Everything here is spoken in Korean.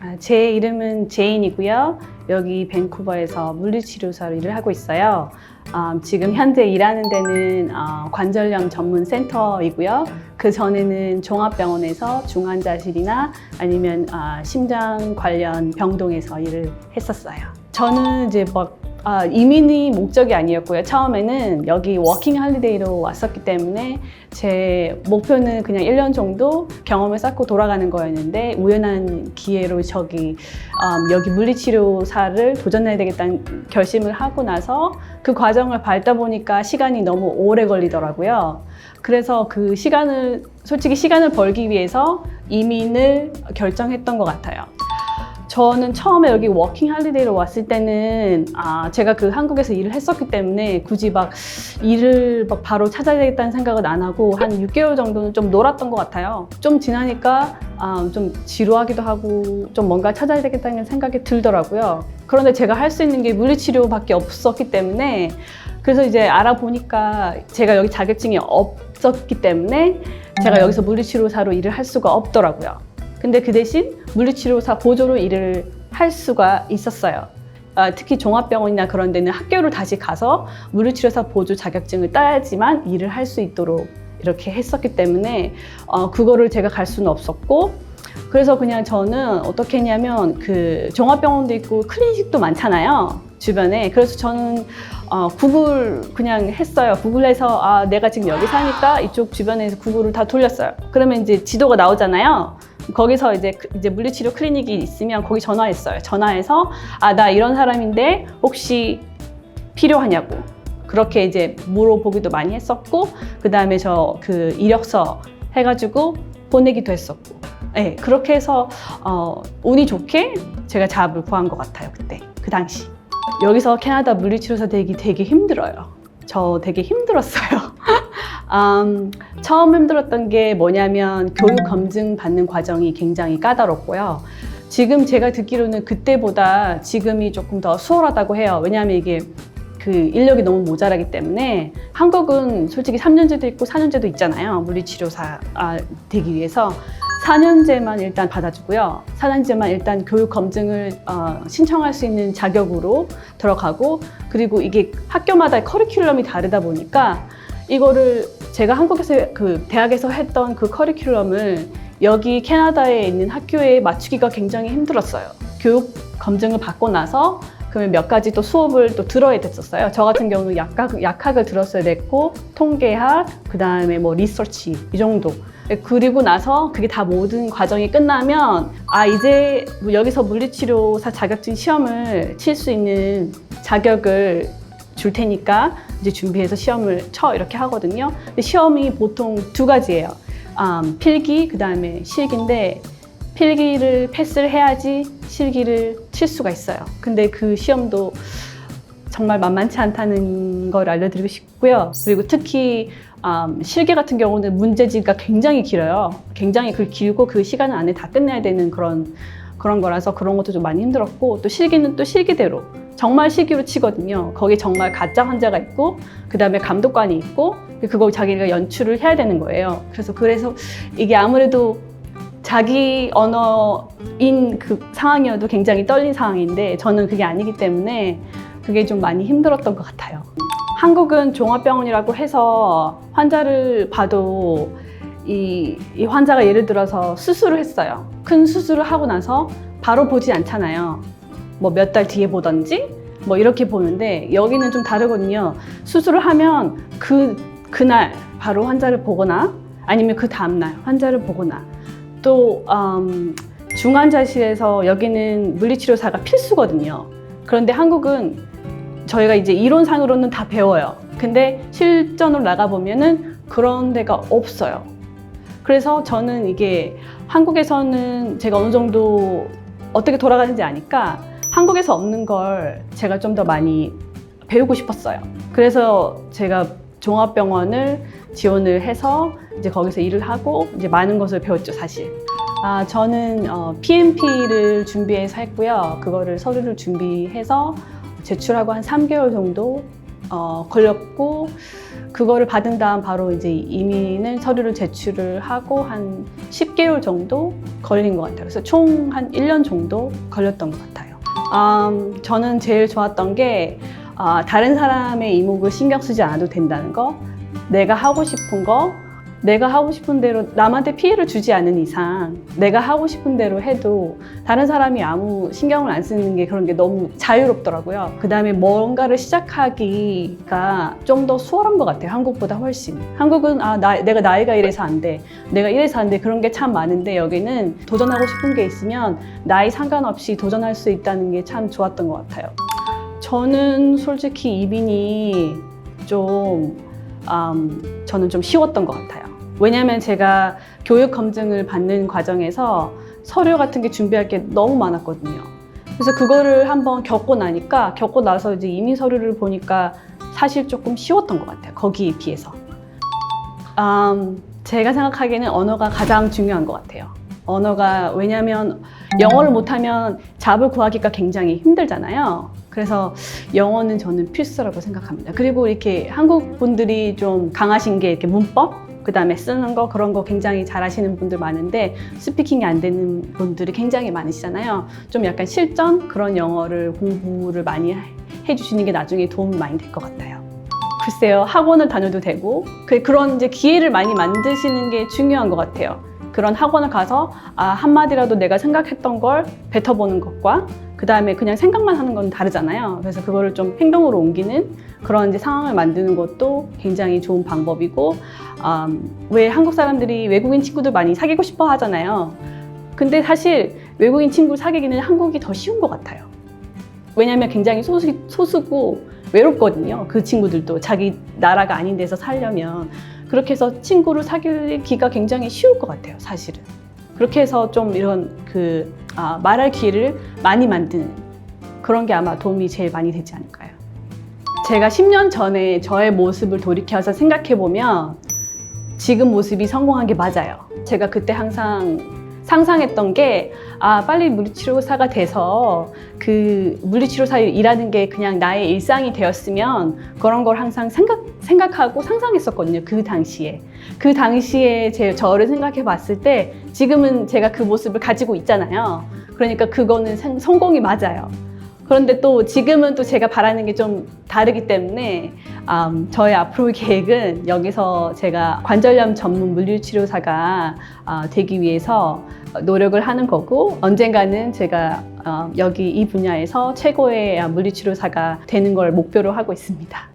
아, 제 이름은 제인이고요. 여기 밴쿠버에서 물리치료사로 일을 하고 있어요. 아, 지금 현재 일하는 데는 아, 관절염 전문 센터이고요. 그 전에는 종합병원에서 중환자실이나 아니면 아, 심장 관련 병동에서 일을 했었어요. 저는 이제 막 아, 이민이 목적이 아니었고요. 처음에는 여기 워킹 할리데이로 왔었기 때문에 제 목표는 그냥 1년 정도 경험을 쌓고 돌아가는 거였는데 우연한 기회로 저기 음, 여기 물리치료사를 도전해야 되겠다는 결심을 하고 나서 그 과정을 밟다 보니까 시간이 너무 오래 걸리더라고요. 그래서 그 시간을 솔직히 시간을 벌기 위해서 이민을 결정했던 것 같아요. 저는 처음에 여기 워킹 할리데이로 왔을 때는 아 제가 그 한국에서 일을 했었기 때문에 굳이 막 일을 막 바로 찾아야 되겠다는 생각은 안 하고 한 6개월 정도는 좀 놀았던 것 같아요. 좀 지나니까 아, 좀 지루하기도 하고 좀 뭔가 찾아야 되겠다는 생각이 들더라고요. 그런데 제가 할 수 있는 게 물리치료밖에 없었기 때문에 그래서 이제 알아보니까 제가 여기 자격증이 없었기 때문에 제가 여기서 물리치료사로 일을 할 수가 없더라고요. 근데 그 대신 물리치료사 보조로 일을 할 수가 있었어요. 아, 특히 종합병원이나 그런 데는 학교를 다시 가서 물리치료사 보조 자격증을 따야지만 일을 할 수 있도록 이렇게 했었기 때문에 어, 그거를 제가 갈 수는 없었고 그래서 그냥 저는 어떻게 했냐면 그 종합병원도 있고 클리닉도 많잖아요 주변에. 그래서 저는 어, 구글 그냥 했어요. 구글에서 아 내가 지금 여기 사니까 이쪽 주변에서 구글을 다 돌렸어요. 그러면 이제 지도가 나오잖아요. 거기서 이제 그- 이제 물리치료 클리닉이 있으면 거기 전화했어요. 전화해서 아 나 이런 사람인데 혹시 필요하냐고. 그렇게 이제 물어보기도 많이 했었고 그 다음에 저 그 이력서 해가지고 보내기도 했었고. 네, 그렇게 해서 어, 운이 좋게 제가 잡을 구한 것 같아요 그때. 그 당시 여기서 캐나다 물리치료사 되기 되게 힘들어요. 저 되게 힘들었어요. 음, 처음 힘들었던 게 뭐냐면 교육 검증 받는 과정이 굉장히 까다롭고요. 지금 제가 듣기로는 그때보다 지금이 조금 더 수월하다고 해요. 왜냐하면 이게 그 인력이 너무 모자라기 때문에 한국은 솔직히 3년제도 있고 4년제도 있잖아요. 물리치료사 아, 되기 위해서 4년제만 일단 받아주고요. 4년제만 일단 교육 검증을 어, 신청할 수 있는 자격으로 들어가고 그리고 이게 학교마다 커리큘럼이 다르다 보니까 이거를 제가 한국에서 그 대학에서 했던 그 커리큘럼을 여기 캐나다에 있는 학교에 맞추기가 굉장히 힘들었어요. 교육 검증을 받고 나서 그러면 몇 가지 또 수업을 또 들어야 됐었어요. 저 같은 경우는 약학, 약학을 들었어야 됐고, 통계학, 그 다음에 뭐 리서치, 이 정도. 그리고 나서 그게 다 모든 과정이 끝나면, 아, 이제 뭐 여기서 물리치료사 자격증 시험을 칠 수 있는 자격을 줄 테니까 이제 준비해서 시험을 쳐 이렇게 하거든요. 근데 시험이 보통 두 가지예요. 음, 필기, 그 다음에 실기인데, 필기를 패스를 해야지 실기를 칠 수가 있어요. 근데 그 시험도 정말 만만치 않다는 걸 알려드리고 싶고요. 그리고 특히 음, 실기 같은 경우는 문제지가 굉장히 길어요. 굉장히 그 길고 그 시간 안에 다 끝내야 되는 그런 그런 거라서 그런 것도 좀 많이 힘들었고 또 실기는 또 실기대로 정말 실기로 치거든요. 거기 정말 가짜 환자가 있고 그 다음에 감독관이 있고 그거 자기가 연출을 해야 되는 거예요. 그래서 그래서 이게 아무래도 자기 언어인 그 상황이어도 굉장히 떨린 상황인데 저는 그게 아니기 때문에 그게 좀 많이 힘들었던 것 같아요. 한국은 종합병원이라고 해서 환자를 봐도 이, 이 환자가 예를 들어서 수술을 했어요. 큰 수술을 하고 나서 바로 보지 않잖아요. 뭐 몇 달 뒤에 보던지 뭐 이렇게 보는데 여기는 좀 다르거든요. 수술을 하면 그 그날 바로 환자를 보거나 아니면 그 다음날 환자를 보거나 또 음, 중환자실에서 여기는 물리치료사가 필수거든요. 그런데 한국은 저희가 이제 이론상으로는 다 배워요. 근데 실전으로 나가 보면은 그런 데가 없어요. 그래서 저는 이게 한국에서는 제가 어느 정도 어떻게 돌아가는지 아니까 한국에서 없는 걸 제가 좀 더 많이 배우고 싶었어요. 그래서 제가 종합병원을 지원을 해서 이제 거기서 일을 하고 이제 많은 것을 배웠죠, 사실. 아, 저는 어, PMP를 준비해서 했고요. 그거를 서류를 준비해서 제출하고 한 3개월 정도 어, 걸렸고 그거를 받은 다음 바로 이제 이민을 서류를 제출을 하고 한 10개월 정도 걸린 것 같아요. 그래서 총 한 1년 정도 걸렸던 것 같아요. 음, 저는 제일 좋았던 게 아, 다른 사람의 이목을 신경 쓰지 않아도 된다는 거, 내가 하고 싶은 거, 내가 하고 싶은 대로 남한테 피해를 주지 않는 이상 내가 하고 싶은 대로 해도 다른 사람이 아무 신경을 안 쓰는 게 그런 게 너무 자유롭더라고요. 그 다음에 뭔가를 시작하기가 좀 더 수월한 것 같아요. 한국보다 훨씬. 한국은 아, 나, 내가 나이가 이래서 안 돼. 내가 이래서 안 돼. 그런 게 참 많은데 여기는 도전하고 싶은 게 있으면 나이 상관없이 도전할 수 있다는 게 참 좋았던 것 같아요. 저는 솔직히 이빈이 좀 음, 저는 좀 쉬웠던 것 같아요. 왜냐하면 제가 교육 검증을 받는 과정에서 서류 같은 게 준비할 게 너무 많았거든요. 그래서 그거를 한번 겪고 나니까 겪고 나서 이제 이민 서류를 보니까 사실 조금 쉬웠던 것 같아요. 거기에 비해서. 음, 제가 생각하기에는 언어가 가장 중요한 것 같아요. 언어가 왜냐하면 영어를 못하면 잡을 구하기가 굉장히 힘들잖아요. 그래서 영어는 저는 필수라고 생각합니다. 그리고 이렇게 한국 분들이 좀 강하신 게 이렇게 문법, 그 다음에 쓰는 거 그런 거 굉장히 잘 하시는 분들 많은데 스피킹이 안 되는 분들이 굉장히 많으시잖아요. 좀 약간 실전 그런 영어를 공부를 많이 해주시는 게 나중에 도움이 많이 될 것 같아요. 글쎄요, 학원을 다녀도 되고 그- 그런 이제 기회를 많이 만드시는 게 중요한 것 같아요. 그런 학원을 가서 아, 한마디라도 내가 생각했던 걸 뱉어보는 것과 그 다음에 그냥 생각만 하는 건 다르잖아요. 그래서 그거를 좀 행동으로 옮기는 그런 이제 상황을 만드는 것도 굉장히 좋은 방법이고, 음, 왜 한국 사람들이 외국인 친구들 많이 사귀고 싶어 하잖아요. 근데 사실 외국인 친구 사귀기는 한국이 더 쉬운 것 같아요. 왜냐하면 굉장히 소수, 소수고 외롭거든요. 그 친구들도 자기 나라가 아닌 데서 살려면. 그렇게 해서 친구를 사귀기가 굉장히 쉬울 것 같아요, 사실은. 그렇게 해서 좀 이런 그 아, 말할 기회를 많이 만드는 그런 게 아마 도움이 제일 많이 되지 않을까요? 제가 10년 전에 저의 모습을 돌이켜서 생각해 보면 지금 모습이 성공한 게 맞아요. 제가 그때 항상 상상했던 게, 아, 빨리 물리치료사가 돼서 그 물리치료사 일하는 게 그냥 나의 일상이 되었으면 그런 걸 항상 생각, 생각하고 상상했었거든요. 그 당시에. 그 당시에 제 저를 생각해 봤을 때 지금은 제가 그 모습을 가지고 있잖아요. 그러니까 그거는 생- 성공이 맞아요. 그런데 또 지금은 또 제가 바라는 게 좀 다르기 때문에 음, 저의 앞으로 계획은 여기서 제가 관절염 전문 물리치료사가 아, 되기 위해서 노력을 하는 거고 언젠가는 제가 어, 여기 이 분야에서 최고의 물리치료사가 되는 걸 목표로 하고 있습니다.